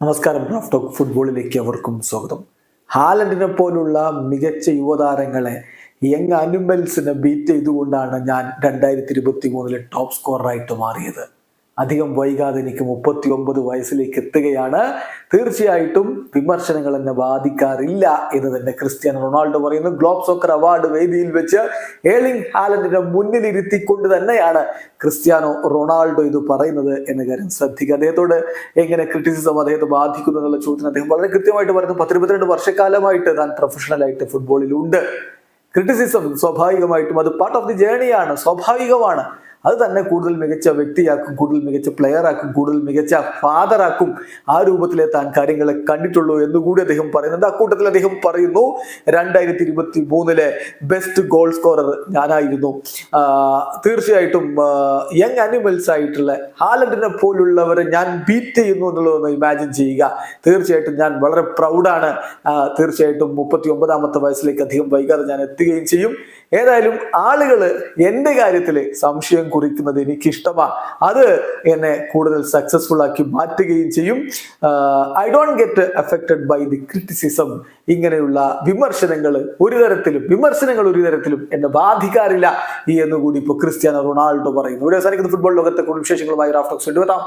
നമസ്കാരം Raf talk ഫുട്ബോളിലേക്ക് അവർക്കും സ്വാഗതം. ഹാലൻഡിനെ പോലുള്ള മികച്ച യുവതാരങ്ങളെ യങ് അനിമൽസിനെ ബീറ്റ് ചെയ്തുകൊണ്ടാണ് ഞാൻ രണ്ടായിരത്തി ഇരുപത്തി മൂന്നിലെ ടോപ്പ് സ്കോറായിട്ട് മാറിയത്. അധികം വൈകാതെ എനിക്ക് മുപ്പത്തി ഒമ്പത് വയസ്സിലേക്ക് എത്തുകയാണ്. തീർച്ചയായിട്ടും വിമർശനങ്ങൾ എന്നെ ബാധിക്കാറില്ല എന്ന് തന്നെ ക്രിസ്ത്യാനോ റൊണാൾഡോ പറയുന്നു. ഗ്ലോബ് സോക്കർ അവാർഡ് വേദിയിൽ വെച്ച് ഏളിംഗ് ഹാലൻഡിനെ മുന്നിലിരുത്തിക്കൊണ്ട് തന്നെയാണ് ക്രിസ്ത്യാനോ റൊണാൾഡോ ഇത് പറയുന്നത് എന്ന കാര്യം ശ്രദ്ധിക്കുക. അദ്ദേഹത്തോട് എങ്ങനെ ക്രിറ്റിസിസം അദ്ദേഹത്തെ ബാധിക്കുന്നു എന്നുള്ള ചോദ്യത്തിന് അദ്ദേഹം വളരെ കൃത്യമായിട്ട് പറയുന്നു. പത്തിരുപത്തിരണ്ട് വർഷക്കാലമായിട്ട് താൻ പ്രൊഫഷണലായിട്ട് ഫുട്ബോളിലുണ്ട് ക്രിറ്റിസിസം സ്വാഭാവികമായിട്ടും അത് പാർട്ട് ഓഫ് ദി ജേണിയാണ് സ്വാഭാവികമാണ്. അത് തന്നെ കൂടുതൽ മികച്ച വ്യക്തിയാക്കും കൂടുതൽ മികച്ച പ്ലെയറാക്കും കൂടുതൽ മികച്ച ഫാദറാക്കും ആ രൂപത്തിലെ താൻ കാര്യങ്ങളെ കണ്ടിട്ടുള്ളൂ എന്ന് കൂടി അദ്ദേഹം പറയുന്നുണ്ട്. അക്കൂട്ടത്തിൽ അദ്ദേഹം പറയുന്നു രണ്ടായിരത്തി ഇരുപത്തി മൂന്നിലെ ബെസ്റ്റ് ഗോൾ സ്കോറർ ഞാനായിരുന്നു തീർച്ചയായിട്ടും യങ് അനിമൽസ് ആയിട്ടുള്ള ഹാലൻഡിനെ പോലുള്ളവരെ ഞാൻ ബീറ്റ് ചെയ്യുന്നു എന്നുള്ളതൊന്ന് ഇമാജിൻ ചെയ്യുക. തീർച്ചയായിട്ടും ഞാൻ വളരെ പ്രൗഡാണ് തീർച്ചയായിട്ടും മുപ്പത്തി ഒമ്പതാമത്തെ വയസ്സിലേക്ക് അധികം വൈകാതെ ഞാൻ എത്തുകയും ചെയ്യും. ഏതായാലും ആളുകൾ എന്റെ കാര്യത്തിൽ സംശയം കുറിക്കുന്നത് എനിക്കിഷ്ടമാണ് അത് എന്നെ കൂടുതൽ സക്സസ്ഫുൾ ആക്കി മാറ്റുകയും ചെയ്യും. I don't get affected by the criticism ഇങ്ങനെയുള്ള വിമർശനങ്ങൾ ഒരു തരത്തിലും വിമർശനങ്ങൾ ഒരു തരത്തിലും എന്നെ ബാധിക്കാറില്ല. ഈ എന്നുകൂടി ഇപ്പോൾ ക്രിസ്ത്യാനോ റൊണാൾഡോ പറയുന്നു. ഇവിടെ അവസാനിക്കുന്ന ഫുട്ബോൾ ലോകത്തെ കൂടുതൽ വിശേഷങ്ങളുമായി റാഫ്റ്റോക്സ് കൊണ്ടുവരാം